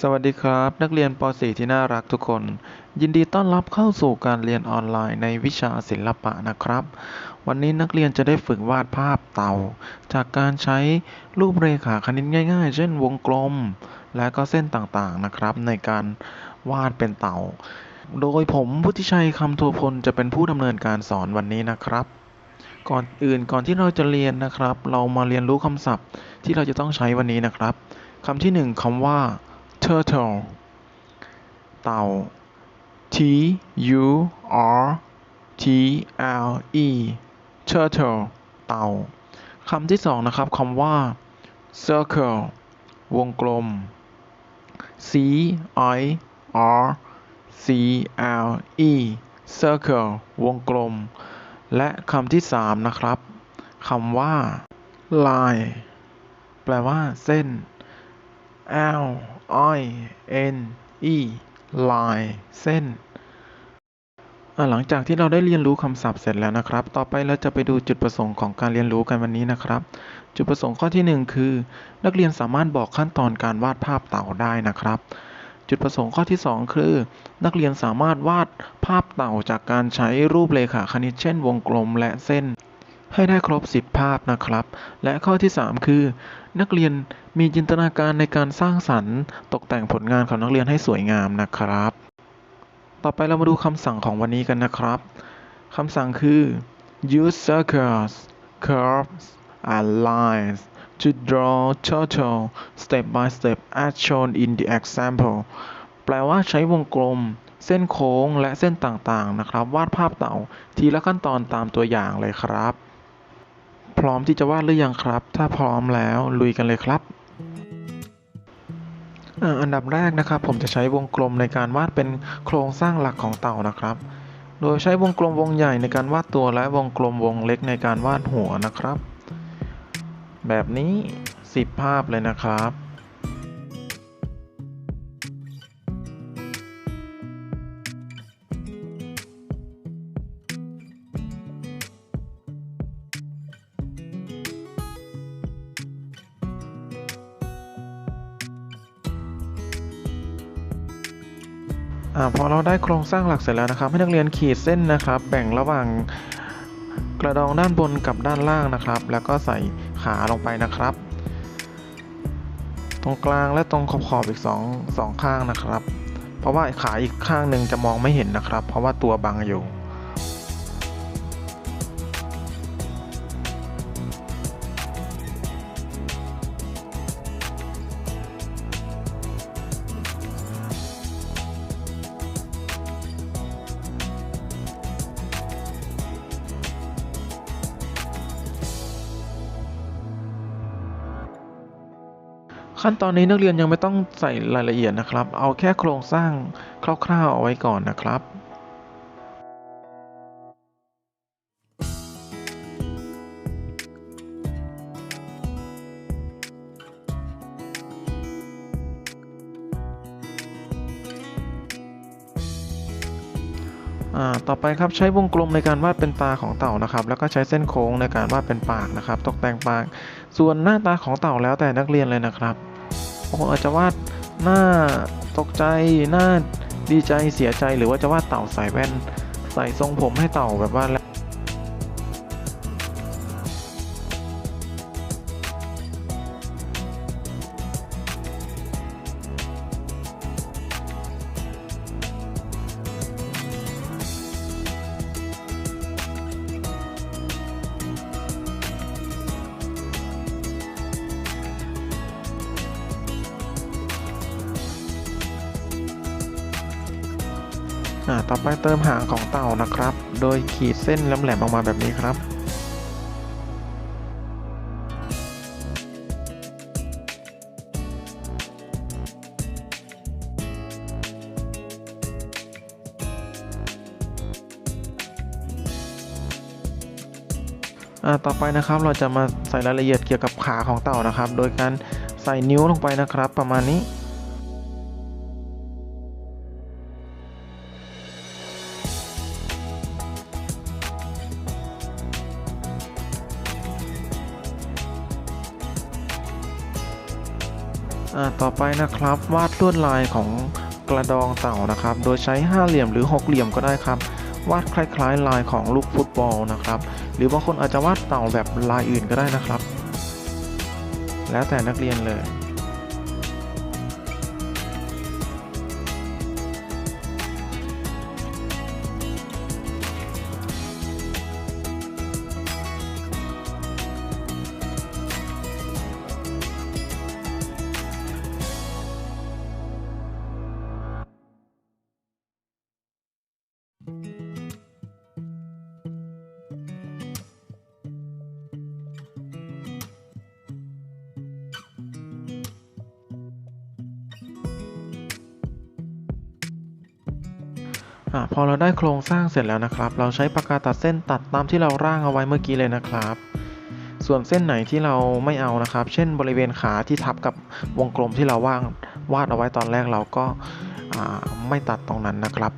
สวัสดีครับ นักเรียนป .4 ที่น่ารักทุกคน ยินดีต้อนรับเข้าสู่การเรียนออนไลน์ในวิชาศิลปะนะครับ วันนี้นักเรียนจะได้ฝึกวาดภาพเต่า จากการใช้รูปเรขาคณิตง่าย ๆ เช่นวงกลม และก็เส้นต่างๆนะครับ ในการวาดเป็นเต่า โดยผมพุทธิชัยคำโทพลจะเป็นผู้ดำเนินการสอนวันนี้นะครับ ก่อนอื่นก่อนที่เราจะเรียนนะครับ เรามาเรียนรู้คำศัพท์ที่เราจะต้องใช้วันนี้นะครับคำที่หนึ่งคำว่า turtle เต่า T U R T L E turtle เต่าคำที่สองนะครับคำว่า circle วงกลม C I R C L E circle วงกลม และคำที่สามนะครับคำว่า line แปลว่าเส้น L I N E line เส้นหลังจากที่เราได้เรียนรู้คำศัพท์เสร็จแล้วนะครับ ต่อไปเราจะไปดูจุดประสงค์ของการเรียนรู้กันวันนี้นะครับ จุดประสงค์ข้อที่หนึ่งคือ นักเรียนสามารถบอกขั้นตอนการวาดภาพเต่าได้นะครับ จุดประสงค์ข้อที่สองคือ นักเรียนสามารถวาดภาพเต่าจากการใช้รูปเรขาคณิตเช่น วงกลมและเส้น ให้ได้ครบ 10 ภาพนะครับ และข้อที่ 3 คือ นักเรียนมีจินตนาการในการสร้างสรรค์ตกแต่งผลงานของนักเรียนให้สวยงามนะครับ ต่อไปเรามาดูคำสั่งของวันนี้กันนะครับคำสั่งคือ use circles curves and lines to draw turtle step by step as shown in the example แปลว่าใช้วงกลม เส้นโค้งและเส้นต่างๆ นะครับ วาดภาพเต่าทีละขั้นตอนตามตัวอย่างเลยครับ ร้อมที่จะวาดหรือยังครับ ถ้าพร้อมแล้วลุยกันเลยครับอันดับแรกนะครับ ผมจะใช้วงกลมในการวาดเป็นโครงสร้างหลักของเต่านะครับ โดยใช้วงกลมวงใหญ่ในการวาดตัวและวงกลมวงเล็กในการวาดหัวนะครับ แบบนี้10ภาพเลยนะครับ อ่าพอเราได้โครงสร้างหลักเสร็จแล้วนะครับ ให้นักเรียนขีดเส้นนะครับ แบ่งระหว่างกระดองด้านบนกับด้านล่างนะครับ แล้วก็ใส่ขาลงไปนะครับ ตรงกลางและตรงขอบขอบๆอีกสองสองข้างนะครับ เพราะว่าขาอีกข้างหนึ่งจะมองไม่เห็นนะครับ เพราะว่าตัวบังอยู่ ขั้นตอนนี้นักเรียนยังไม่ต้องใส่รายละเอียดนะครับ เอาแค่โครงสร้างคร่าวๆเอาไว้ก่อนนะครับอ่าต่อไปครับใช้วงกลมในการวาดเป็นตาของเต่านะครับ แล้วก็ใช้เส้นโค้งในการวาดเป็นปากนะครับ ตกแต่งปาก ส่วนหน้าตาของเต่าแล้วแต่นักเรียนเลยนะครับ บางคนอาจจะวาดหน้าตกใจหน้าดีใจเสียใจหรือว่าจะวาดเต่าใส่แว่น ใส่ทรงผมให้เต่าแบบว่า ต่อไปเติมหางของเต่านะครับ โดยขีดเส้นแหลมๆออกมาแบบนี้ครับอ่าต่อไปนะครับเราจะมาใส่รายละเอียดเกี่ยวกับขาของเต่านะครับ โดยการใส่นิ้วลงไปนะครับ ประมาณนี้ ต่อไปนะครับวาดลวดลายของกระดองเต่านะครับ โดยใช้ห้าเหลี่ยมหรือหกเหลี่ยมก็ได้ครับ วาดคล้ายๆ ลายของลูกฟุตบอลนะครับ หรือบางคนอาจจะวาดเต่าแบบลายอื่นก็ได้นะครับ แล้วแต่นักเรียนเลย อะพอเราได้โครงสร้างเสร็จแล้วนะครับ เราใช้ปากกาตัดเส้นตัดตามที่เราร่างเอาไว้เมื่อกี้เลยนะครับ ส่วนเส้นไหนที่เราไม่เอานะครับ เช่นบริเวณขาที่ทับกับวงกลมที่เราวางวาดเอาไว้ตอนแรกเราก็าไม่ตัดตรงนั้นนะครับ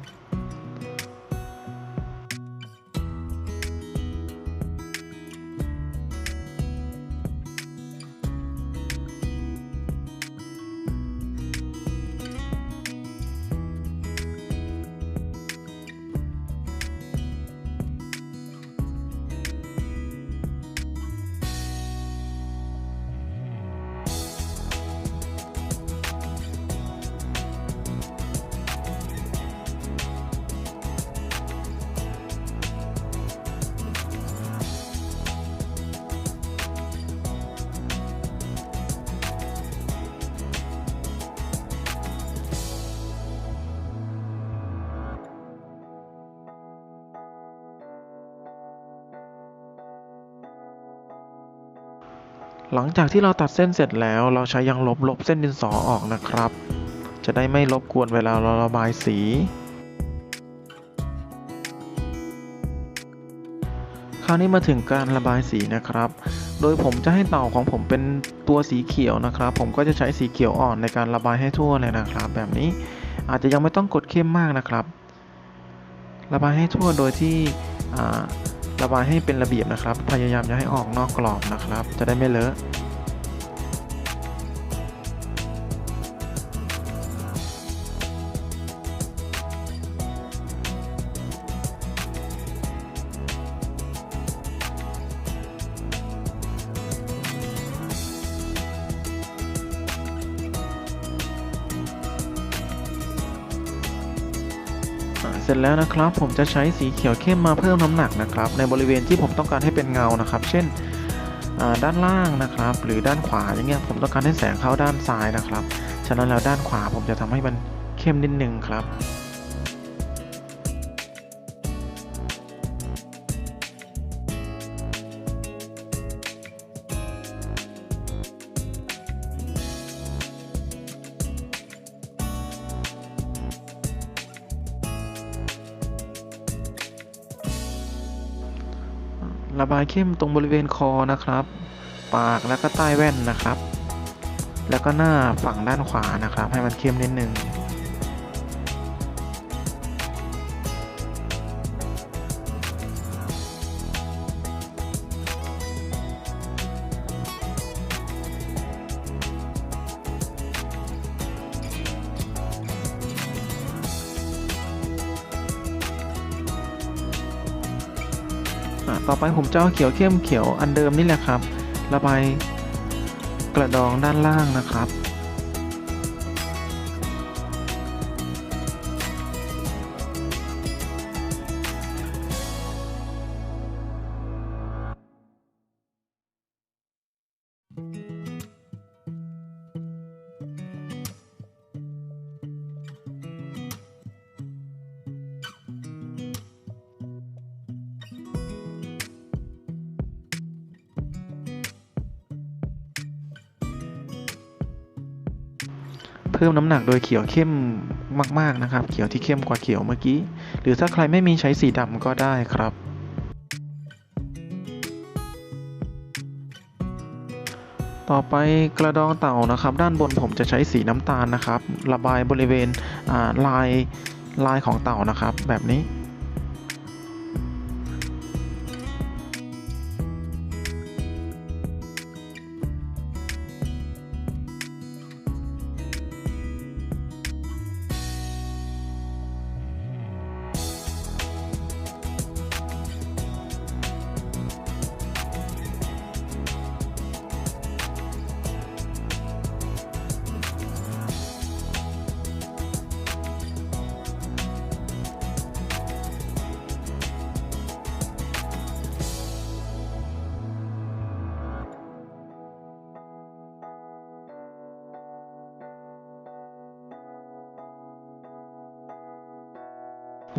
หลังจากที่เราตัดเส้นเสร็จแล้ว เราใช้ยางลบลบเส้นดินสอออกนะครับ จะได้ไม่รบกวนเวลาเราระบายสี คราวนี้มาถึงการระบายสีนะครับ โดยผมจะให้เต่าของผมเป็นตัวสีเขียวนะครับ ผมก็จะใช้สีเขียวอ่อนในการระบายให้ทั่วเลยนะครับ แบบนี้อาจจะยังไม่ต้องกดเข้มมากนะครับ ระบายให้ทั่วโดยที่อ่า ระบายให้เป็นระเบียบนะครับ พยายามอย่าให้ออกนอกกรอบนะครับ จะได้ไม่เลอะ จแล้วนะครับ ผมจะใช้สีเขียวเข้มมาเพิ่มน้ำหนักนะครับ ในบริเวณที่ผมต้องการให้เป็นเงานะครับ เช่นด้านล่างนะครับ หรือด้านขวาอย่างเงี้ยผมต้องการให้แสงเข้าด้านซ้ายนะครับ ฉะนั้นแล้วด้านขวาผมจะทำให้มันเข้มนิดนึงครับ ระบายเข้มตรงบริเวณคอนะครับ ปากแล้วก็ใต้แว่นนะครับ แล้วก็หน้าฝั่งด้านขวานะครับ ให้มันเข้มนิดนึง ต่อไปผมจะเอาเขียวเข้มเขียวอันเดิมนี่แหละครับ ระบายกระดองด้านล่างนะครับ เพิ่มน้ำหนักโดยเขียวเข้มมาก ๆนะครับ เขียวที่เข้มกว่าเขียวเมื่อกี้ หรือถ้าใครไม่มีใช้สีดำก็ได้ครับ ต่อไปกระดองเต่านะครับ ด้านบนผมจะใช้สีน้ำตาลนะครับ ระบายบริเวณลายลายของเต่านะครับ แบบนี้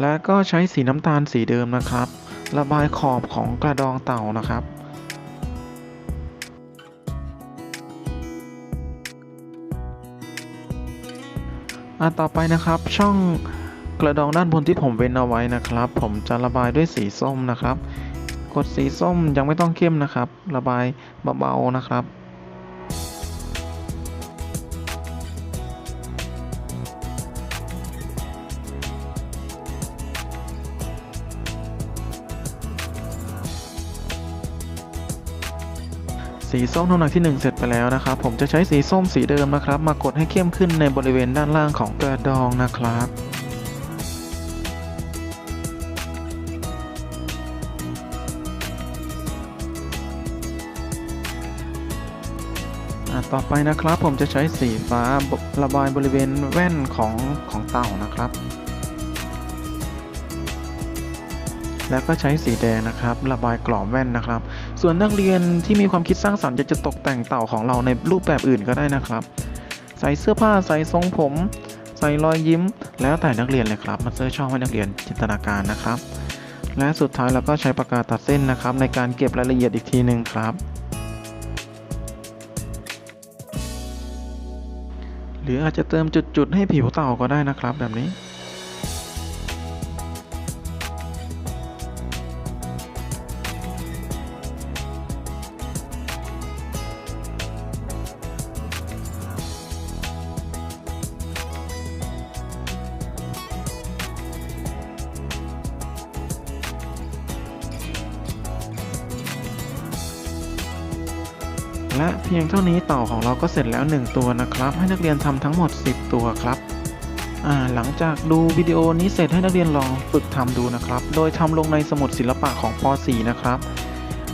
และก็ใช้สีน้ำตาลสีเดิมนะครับ ระบายขอบของกระดองเต่านะครับ อะต่อไปนะครับช่องกระดองด้านบนที่ผมเว้นเอาไว้นะครับ ผมจะระบายด้วยสีส้มนะครับ กดสีส้มยังไม่ต้องเข้มนะครับ ระบายเบาๆนะครับ สีส้มน้ำหนักที่ 1 เสร็จไปแล้วนะครับ ผมจะใช้สีส้มสีเดิมนะครับ มากดให้เข้มขึ้นในบริเวณด้านล่างของกระดองนะครับอะต่อไปนะครับผมจะใช้สีฟ้าระบายบริเวณแว่นของของเต่านะครับ แล้วก็ใช้สีแดงนะครับ ระบายกรอบแว่นนะครับ ส่วนนักเรียนที่มีความคิดสร้างสรรค์อยากจะตกแต่งเต่าของเราในรูปแบบอื่นก็ได้นะครับ ใส่เสื้อผ้าใส่ทรงผม ใส่รอยยิ้ม แล้วแต่นักเรียนเลยครับมาเซอร์ช่องให้นักเรียนจินตนาการนะครับ และสุดท้ายเราก็ใช้ปากกาตัดเส้นนะครับ ในการเก็บรายละเอียดอีกทีหนึ่งครับ หรืออาจจะเติมจุดๆให้ผิวเต่าก็ได้นะครับแบบนี้ และเพียงเท่านี้เต่าของเราก็เสร็จแล้ว 1 ตัวนะครับ ให้นักเรียนทำทั้งหมด 10 ตัวครับหลังจากดูวิดีโอนี้เสร็จให้นักเรียนลองฝึกทำดูนะครับ โดยทำลงในสมุดศิลปะของป .4 นะครับ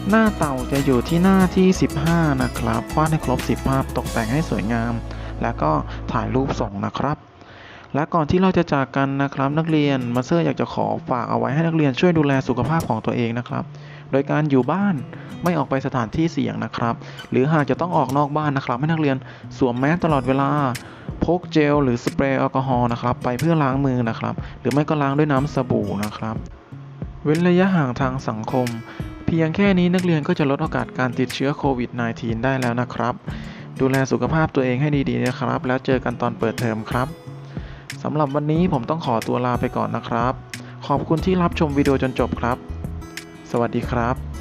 หน้าเต่าจะอยู่ที่หน้าที่ 15 นะครับวาดให้ครบ 10 ภาพตกแต่งให้สวยงาม แล้วก็ถ่ายรูปส่งนะครับ และก่อนที่เราจะจากกันนะครับ นักเรียนมาเซอร์อยากจะขอฝากเอาไว้ให้นักเรียนช่วยดูแลสุขภาพของตัวเองนะครับ โดยการอยู่บ้านไม่ออกไปสถานที่เสี่ยงนะครับ หรือหากจะต้องออกนอกบ้านนะครับ ให้นักเรียนสวมแมสตลอดเวลา พกเจลหรือสเปรย์แอลกอฮอล์นะครับ ไปเพื่อล้างมือนะครับ หรือไม่ก็ล้างด้วยน้ำสบู่นะครับ เว้นระยะห่างทางสังคม เพียงแค่นี้นักเรียนก็จะลดโอกาสการติดเชื้อโควิด -19 ได้แล้วนะครับ ดูแลสุขภาพตัวเองให้ดีๆนะครับ แล้วเจอกันตอนเปิดเทอมครับสำหรับวันนี้ผมต้องขอตัวลาไปก่อนนะครับ ขอบคุณที่รับชมวิดีโอจนจบครับ สวัสดีครับ